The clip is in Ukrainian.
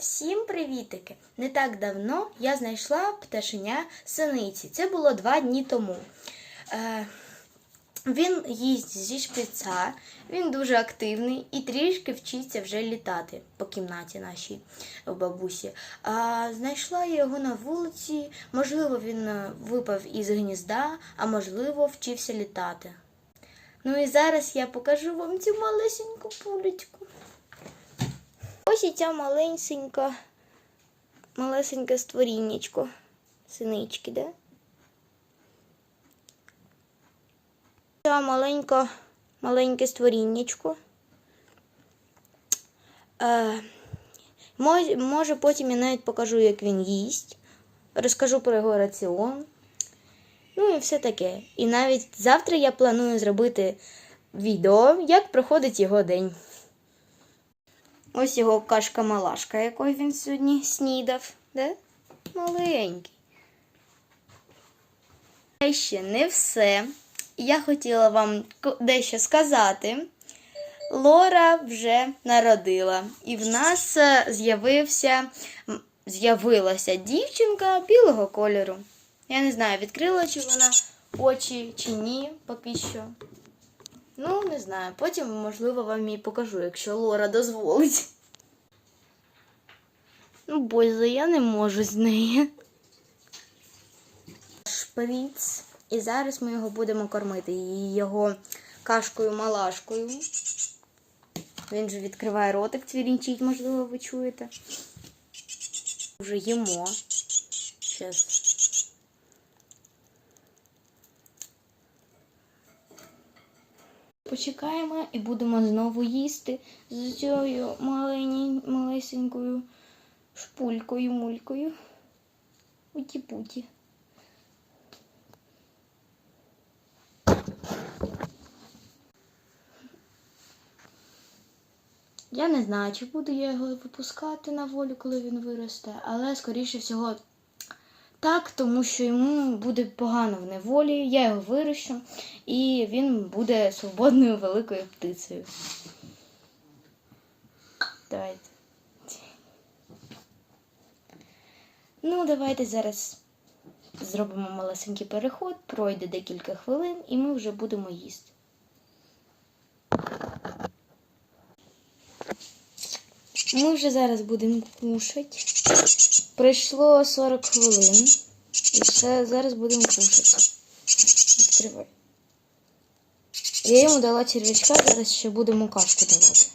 Всім привітики! Не так давно я знайшла пташеня синиці. Це було два дні тому. Е, він їсть зі шприца, він дуже активний і трішки вчиться вже літати по кімнаті нашій бабусі. А знайшла я його на вулиці. Можливо, він е, випав із гнізда, а можливо, вчився літати. Ну і зараз я покажу вам цю малесеньку пулечку. Ось і ця маленька, малесеньке створіннячко. Синички, де? Ця маленька, маленьке створіннячко. Е, може, потім я навіть покажу, як він їсть. Розкажу про його раціон. Ну і все таке. І навіть завтра я планую зробити відео, як проходить його день. Ось його кашка-малашка, якою він сьогодні снідав. Де? Маленький. Це ще не все. Я хотіла вам дещо сказати. Лора вже народила, і в нас е, з'явився, з'явилася дівчинка білого кольору. Я не знаю, відкрила чи вона очі чи ні, поки що. Ну, не знаю. Потім, можливо, вам її покажу, якщо Лора дозволить. Ну, боже, я не можу з неї. Шприц. І зараз ми його будемо кормити. І його кашкою-малашкою. Він же відкриває ротик, цвірінчить, можливо, ви чуєте. Вже їмо. Щас. Почекаємо і будемо знову їсти з цією малені, малесенькою шпулькою, мулькою. Уті-путі. Я не знаю, чи буду я його випускати на волю, коли він виросте, але скоріше всього так, тому що йому буде погано в неволі, я його вирощу, і він буде свободною великою птицею. Давайте. Ну, давайте зараз зробимо малесенький переход, пройде декілька хвилин, і ми вже будемо їсти. Ми вже зараз будемо кушати. Пройшло 40 хвилин. І ще зараз будемо кушати. Відкривай. Я йому дала червячка, зараз ще будемо кашку давати.